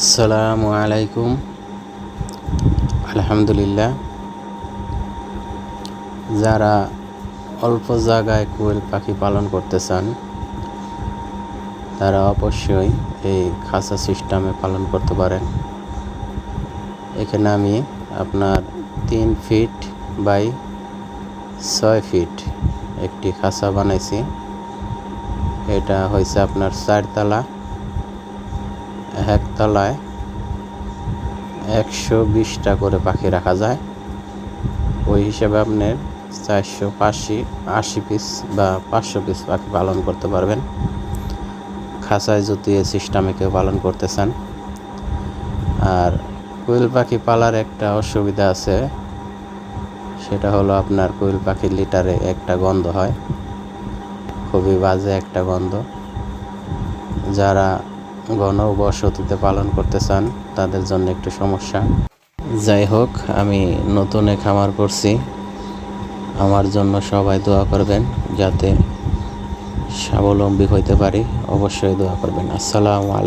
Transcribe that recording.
আসসালামু আলাইকুম। আলহামদুলিল্লাহ। যারা অল্প জায়গায় কোয়েল পাখি পালন করতে চান, তারা অবশ্যই এই খাঁচা সিস্টেমে পালন করতে পারেন। এখানে আমি আপনার তিন ফিট বাই ছয় ফিট একটি খাঁচা বানাইছি। এটা হয়েছে আপনার চারতলা। একতলায় একশো বিশটা করে পাখি রাখা যায়। ওই হিসাবে আপনার চারশো পাঁচশি, আশি পিস বা পাঁচশো পিস পাখি পালন করতে পারবেন। খাঁচায় যদি এ সিস্টেমে কেউ পালন করতে চান আর কোয়েল পাখি পালার একটা অসুবিধা আছে, সেটা হলো আপনার কোয়েল পাখির লিটারে একটা গন্ধ হয়। খুবই বাজে একটা গন্ধ। যারা ঘন বসতিতে পালন করতে চান, তাদের জন্য একটু সমস্যা। যাই হোক, আমি নতুনে খামার করছি। আমার জন্য সবাই দোয়া করবেন যাতে স্বাবলম্বী হইতে পারি। অবশ্যই দোয়া করবেন। আসসালামু আলাইকুম।